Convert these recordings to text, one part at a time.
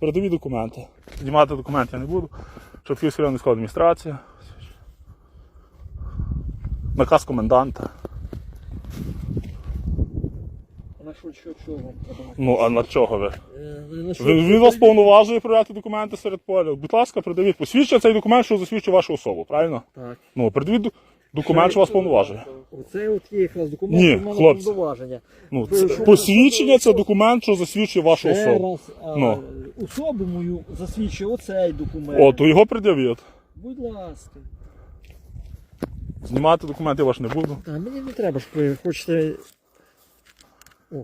Передові документи. Знімати документи я не буду. Шатківська районна адміністрація. Наказ коменданта. На що, що, що вам? Ну, а на чого ви? Е, Ви- Він вас повноважує перевіряти документи серед поля. Будь ласка, придавіть. Посвідчує цей документ, що засвідчує вашу особу, правильно? Так. Ну, придавіть документ, що вас повноважує. Оце от є якраз документ, Ні, мене хлопці. повноваження. Ну, це- що- посвідчення це документ, що засвідчує вашу Ще особу. раз, а, Ну. особу мою засвідчує оцей документ. О, то його пред'явіть. Будь ласка. Знімати документи я ваш не буду. А мені не треба, ж ви хочете.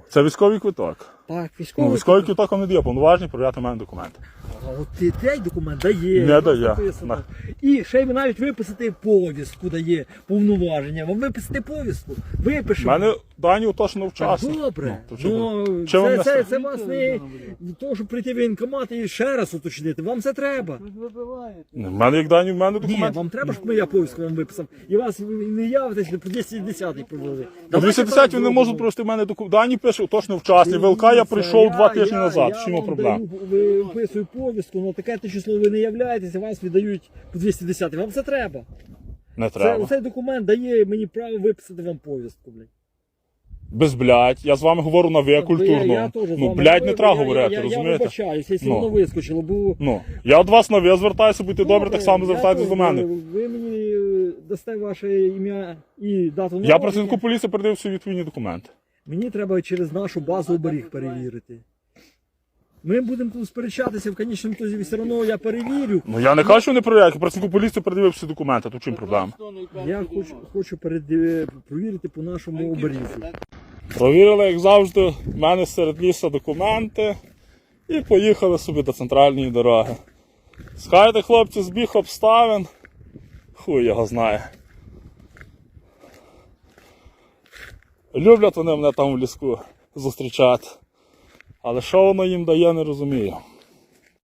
Це військовий квиток. Так, військовий. Ну, військовий квиток вам не дає повноваження перевіряти в мене документи. А от ти- цей документ дає. Не дає. написано. І ще й ви навіть виписати повістку дає повноваження. Вам виписати повістку. У Випишемо. мене дані уточнено Так, вчасно. Добре. Ну, то чого? Ну, вам це, не це, це? це вас не того, щоб прийти в воєнкомат і ще раз уточнити. Вам це треба. У мене як дані, в мене Ні, документи. вам треба, щоб я повістку вам виписав. І вас не явитесь по 210 провели. По 210 вони не можуть провести в мене документи. Дані пише уточно вчасно. ВЛК я прийшов два тижні назад. Я Чому проблема? ви виписую повістку, але таке те число ви не являєтеся, вас віддають по 210. Вам це треба. Не Це, цей документ дає мені право виписати вам повістку, блядь. Без блядь. Я з вами говорю на ви Я, я культурно. теж з Ну, вами блядь, не говорю, треба я- говорити, я, я, розумієте? Я вибачаюся, якщо Ну. воно вискочило, бо... Ну, я від вас на ви звертаюся, будьте добре, так само я звертайтесь теж, до мене. Ви мені е, дасте ваше ім'я і дату Я народження. працівнику поліції передаю всі відповідні документи. Мені треба через нашу базу оберіг перевірити. Ми будемо тут сперечатися в конечному ітозі, все одно я перевірю. Ну я не кажу, що не перевіряю, я працівнику поліції передаю всі документи, то чим проблема? Я хочу, хочу перед, е, провірити по нашому оберігу. Провірили, як завжди, в мене серед лісу документи і поїхали собі до центральної дороги. Скажете, хлопці, збіг обставин. Хуй його знає. Люблять вони мене там в ліску зустрічати. Але що воно їм дає, не розумію.